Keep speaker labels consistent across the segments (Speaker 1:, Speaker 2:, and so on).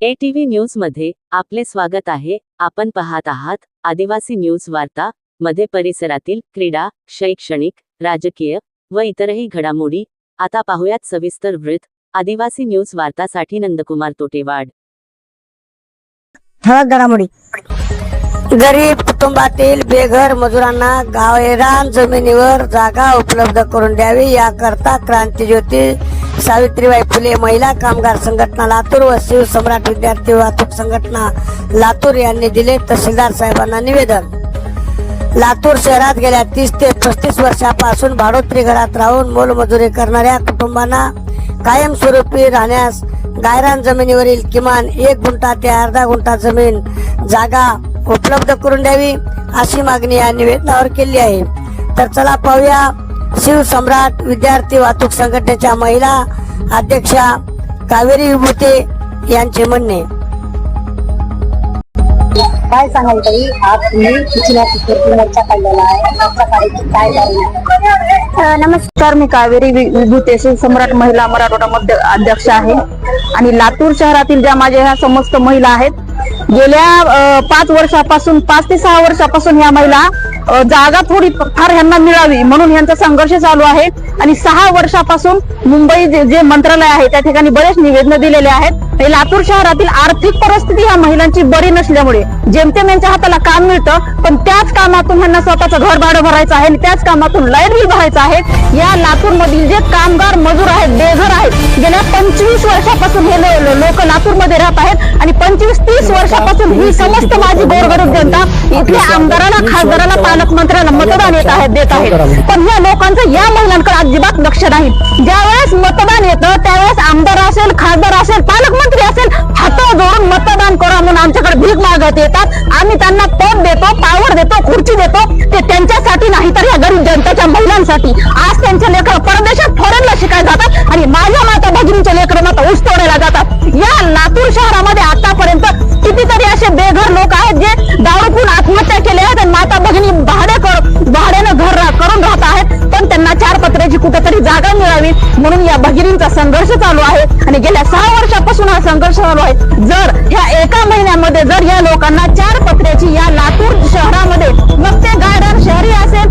Speaker 1: ATV न्यूजमध्ये आपले स्वागत आहे. आपण पाहत आहात आदिवासी न्यूज वार्ता मध्ये परिसरातील क्रीडा शैक्षणिक राजकीय व इतरही घडामोडी. आता पाहुयात सविस्तर वृत्त. आदिवासी न्यूज वार्तासाठी नंदकुमार तोटेवाड.
Speaker 2: ठळक घडामोडी. गरीब कुटुंबातील बेघर मजुरांना गावेरान जमिनीवर जागा उपलब्ध करून द्यावी याकरता क्रांतीज्योती सावित्रीबाई फुले महिला कामगार संघटना लातूर व शिवसम्राट विद्यार्थी वाहतूक संघटना लातूर यांनी दिले तहसीलदार साहेबांना निवेदन. लातूर शहरात गेल्या तीस ते पस्तीस वर्षापासून भाडोत्री घरात राहून मोलमजुरी करणाऱ्या कुटुंबांना कायमस्वरूपी राहण्यास गायरान जमिनीवरील किमान एक गुंठा ते अर्धा गुंठा जमीन जागा उपलब्ध करून द्यावी अशी मागणी या निवेदनावर केली आहे. तर चला पाहूया शिवसम्राट विद्यार्थी वाहतूक संघटनेच्या महिला अध्यक्षा कावेरी विभूते यांचे म्हणणे. काय सांगाल ताई आज तुम्ही पिछल्या मोर्चा काढलेला आहे. काय कारण
Speaker 3: नमस्कार मी कावेरी वि- विभूते सम्राट महिला मराठवाडा मध्ये अध्यक्ष आहे. आणि लातूर शहरातील ज्या माझ्या ह्या समस्त महिला आहेत गेल्या पाच वर्षापासून पाच ते सहा वर्षापासून ह्या महिला जागा थोडी फार ह्यांना मिळावी म्हणून ह्यांचा संघर्ष चालू आहे. आणि सहा वर्षापासून मुंबई जे मंत्रालय आहे त्या ठिकाणी बरेच निवेदन दिलेले आहेत. लातूर शहरातील आर्थिक परिस्थिती ह्या महिलांची बरी नसल्यामुळे जेमतेम यांच्या हाताला काम मिळतं पण त्याच कामातून ह्यांना स्वतःचं घर भाडं भरायचं आहे आणि त्याच कामातून लाइट बिल भरायचं आहे. या लातूर मधील जे कामगार मजूर आहेत बेघर आहेत गेल्या पंचवीस वर्षापासून हे लोक लातूरमध्ये राहत आहेत आणि पंचवीस तीस वर्षापासून ही समस्त माझी गोरगरीब जनता इथल्या आमदाराला खासदाराला पालकमंत्र्याला मतदान येत आहेत देत आहेत पण या लोकांचं या महिलांकडे अजिबात लक्ष नाही. ज्यावेळेस मतदान येतं त्यावेळेस आमदार असेल खासदार असेल पालकमंत्री असेल हात जोडून मतदान करा म्हणून आमच्याकडे भीक मागत येतात. आम्ही त्यांना पद देतो पावर देतो खुर्ची देतो. ते त्यांच्यासाठी नाही तर या गरीब जनतेच्या महिलांसाठी. आज त्यांचे लेकर परदेशात फॉरेनला शिकायला जातात आणि म्हणून या भगिनींचा संघर्ष चालू आहे आणि गेल्या सहा वर्षापासून हा संघर्ष चालू आहे. जर ह्या एका महिन्यामध्ये जर या लोकांना चार पत्र्याची या लातूर शहरामध्ये मग ते गार्डन शहरी असेल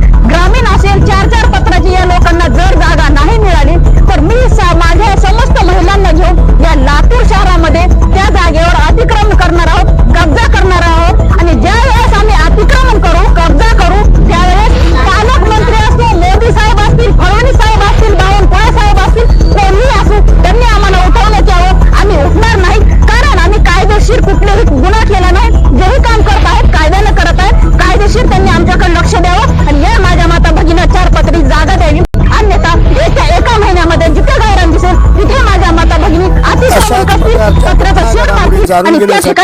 Speaker 4: 나름
Speaker 3: 아니, 제가